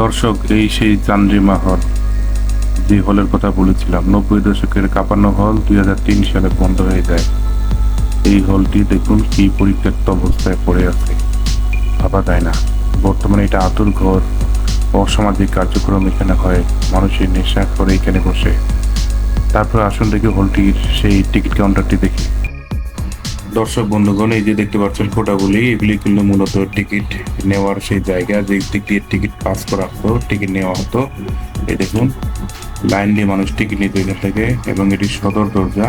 দর্শক, এই সেই চান্দ্রিমা হল, যে হলের কথা বলেছিলাম। নব্বই দশকের কাপানো হল দু হাজার তিন সালে বন্ধ হয়ে যায়। এই হলটি দেখুন কি পরিত্যক্ত অবস্থায় পড়ে আছে। ভাবা যায় না। বর্তমানে এটা আতুর ঘর, অসামাজিক কার্যক্রম এখানে হয়, মানুষের নেশা করে এখানে বসে। তারপর আসুন দেখি হলটির সেই টিকিট কাউন্টারটি দেখি। দর্শক বন্ধুগণ, এই যে দেখতে পাচ্ছেন ফোটাগুলি, এগুলি কিন্তু মূলত টিকিট নেওয়ার সেই জায়গা, যে দিয়ে টিকিট পাস করা হতো টিকিট নেওয়া হতো। এই দেখুন, লাইন দিয়ে মানুষ টিকিট নিত এখান থেকে, এবং এটি সদর দরজা।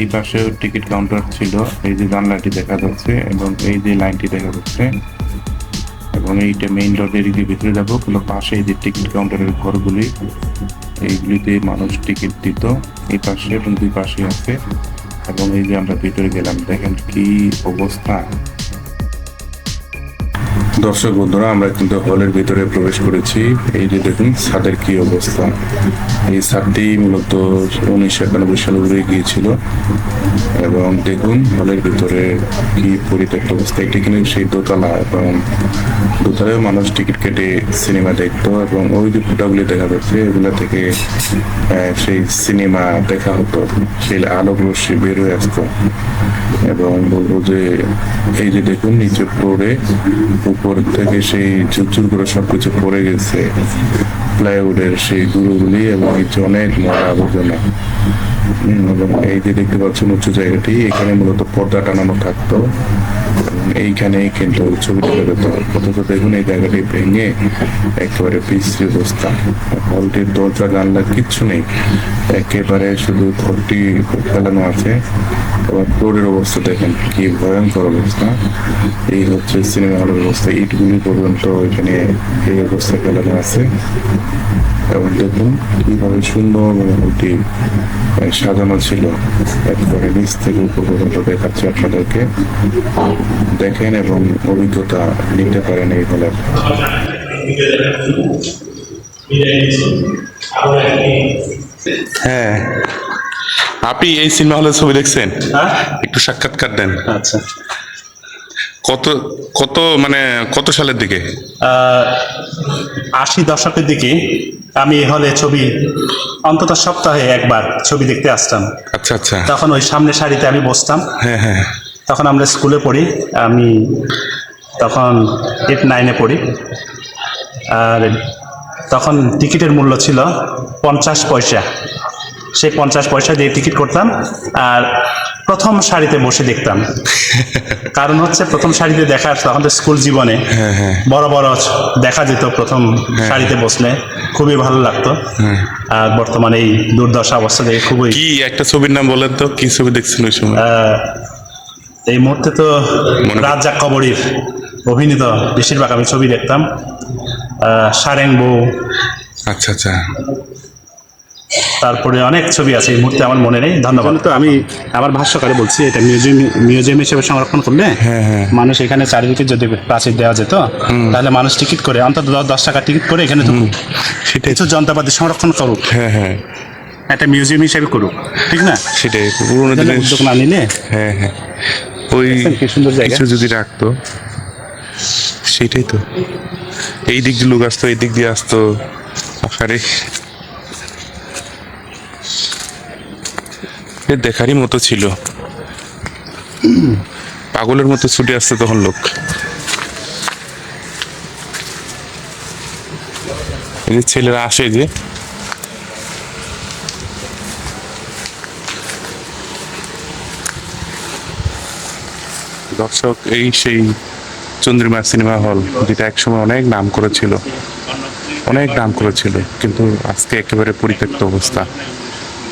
এই পাশেও টিকিট কাউন্টার ছিল, এই যে জানলাটি দেখা যাচ্ছে, এবং এই যে লাইনটি দেখা যাচ্ছে। এবং এইটা মেইন রোডের দিকে ভিতরে যাব, কিন্তু পাশে এই যে টিকিট কাউন্টারের ঘরগুলি, এইগুলিতে মানুষ টিকিট দিত, এই পাশে এবং দুই পাশে আছে। এবং এই যে আমরা ভিতরে গেলাম দেখেন কি অবস্থা। দর্শক বন্ধুরা, আমরা কিন্তু হলের ভিতরে প্রবেশ করেছি। এই যে দেখুন, ছাদের কি অবস্থা। এই ছাদটি মূলত উনিশশো একানব্বই সালে উড়ে গিয়েছিল। এবং দেখুন, হলের ভিতরে কি পরিত্যক্ত অবস্থা। এটি কিন্তু সেই দোতলা এবং দোতলায় মানুষ টিকিট কেটে সিনেমা দেখতো এবং ওই যে ফুটাগুলি দেখা যাচ্ছে, এগুলো থেকে সেই সিনেমা দেখা হতো। সেই আলোক রশ্মি বের হয়ে আসতো। এবং বলব যে, এই যে দেখুন নিচে ফ্লোরে উপর থেকে সেই চুরচুর করে সবকিছু পড়ে গেছে। প্লাইউডের সেই গুঁড়োগুলি এবং যে অনেক ময়লা আবর্জনা। এবং এই যে দেখতে পাচ্ছেন উঁচু জায়গাটি, এখানে মূলত পর্দা টানানো থাকতো। এইখানেই কিন্তু ছবি তুলে যেত অথচ দেখুন, এই জায়গাটি ভেঙে একেবারে বিশ্রী অবস্থা। হলটির দরজা জানলা কিচ্ছু নেই। একেবারে শুধু ঘরটি ফেলানো আছে। এবং ফ্লোরের অবস্থা দেখেন, কি ভয়ঙ্কর অবস্থা। এই হচ্ছে সিনেমা হলের অবস্থা। ইটগুলি পর্যন্ত এখানে এই অবস্থা ফেলানো আছে। এবং দেখুন কীভাবে সুন্দর হলটি আহ, সাজানো ছিল। একবারে নিচ থেকে উপর পর্যন্ত দেখাচ্ছে আপনাদেরকে। দেখেন এবং অভিজ্ঞতা নিতে পারেন এই হলের। হ্যাঁ। আপনি এই সিনেমা হলের ছবি দেখছেন? হ্যাঁ। একটু সাক্ষাৎকার দেন। আচ্ছা। কত কত মানে কত সালের দিকে? আশি দশকের দিকে আমি হলে ছবি অন্তত সপ্তাহে একবার ছবি দেখতে আসতাম। আচ্ছা আচ্ছা। তখন ওই সামনের সারিতে আমি বসতাম। হ্যাঁ হ্যাঁ। তখন আমরা স্কুলে পড়ি আমি তখন এইট নাইনে পড়ি। আর তখন টিকিটের মূল্য ছিল পঞ্চাশ পয়সা। সেই পঞ্চাশ পয়সা দিয়ে টিকিট করতাম। আর প্রথম সারিতে বসে দেখতাম। কারণ হচ্ছে প্রথম সারিতে দেখার তখন তো স্কুল জীবনে হ্যাঁ হ্যাঁ। বড় বড় দেখা যেত প্রথম সারিতে বসলে। খুবই ভালো লাগতো। হ্যাঁ। আর বর্তমানে এই দুর্দশা অবস্থা থেকে খুবই কি একটা ছবির নাম বলেন তো কি ছবি দেখছেন ওই সময়? এই মুহূর্তে তো রাজ্জাক কবরীর অভিনীত বেশিরভাগ আমি ছবি দেখতাম। সারেং বউ। আচ্ছা আচ্ছা। তারপরে অনেক ছবি আছে এই মুহূর্তে আমার মনে নেই ধন্যবাদ। তো আমি আমার ভাষ্যকারে বলছি এটা মিউজিয়াম মিউজিয়াম হিসেবে সংরক্ষণ করলে হ্যাঁ, হ্যাঁ। মানুষ এখানে চারিদিকে যদি প্রাচীর দেওয়া যেত তাহলে মানুষ টিকিট করে অন্তত দশ দশ টাকা টিকিট করে এখানে সেটাই। কিছু যন্ত্রপাতি সংরক্ষণ করুক। হ্যাঁ হ্যাঁ। একটা মিউজিয়াম হিসেবে করুক ঠিক না? সেটাই পুরোনো দিনের উদ্যোগ না নিলে? হ্যাঁ হ্যাঁ। ওই কি সুন্দর জায়গা? কিছু যদি রাখতো সেটাই তো। এই দিক দিয়ে লোক আসতো এই দিক দিয়ে আসতো। আকারে দেখারই মতো ছিল। পাগলের মতো ছুটে আসতো তখন লোক। যে ছেলেরা আসে যে। দর্শক, এই সেই চন্দ্রিমা সিনেমা হল, যেটা একসময় অনেক নাম করেছিল। অনেক নাম করেছিল, কিন্তু আজকে একেবারে পরিত্যক্ত অবস্থা।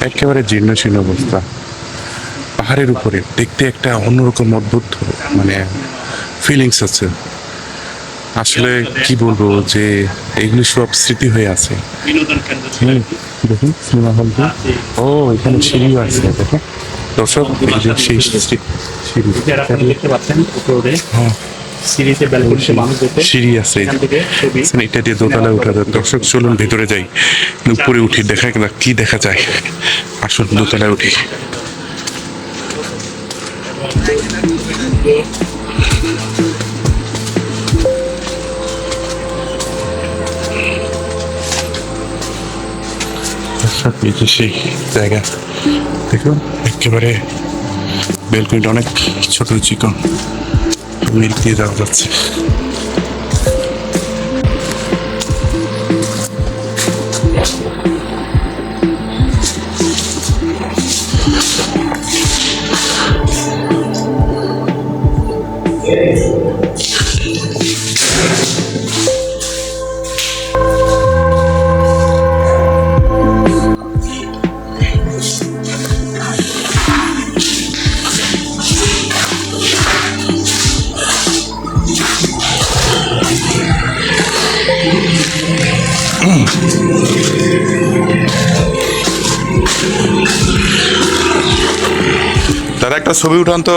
একেবারে জীর্ণ শীর্ণ অবস্থা। পাহাড়ের উপরে দেখতে একটা অন্যরকম অদ্ভুত মানে ফিলিংস আছে। আসলে কি বলব যে এগুলি সব স্মৃতি হয়ে আছে। দেখুন সিনেমা হল ও এখানে সিঁড়িও আছে দেখো দর্শক সেই সিঁড়ি। দেখতে পাচ্ছেন দর্শক চলুন ভিতরে যাই। উপরে উঠি দেখা যাক কি দেখা যায়। আসুন দোতলায় উঠি। জায়গা। দেখুন একেবারে বেলকনিটা অনেক ছোট চিকন। মিল দিয়ে যাওয়া যাচ্ছে। দাদা একটা ছবি উঠান তো।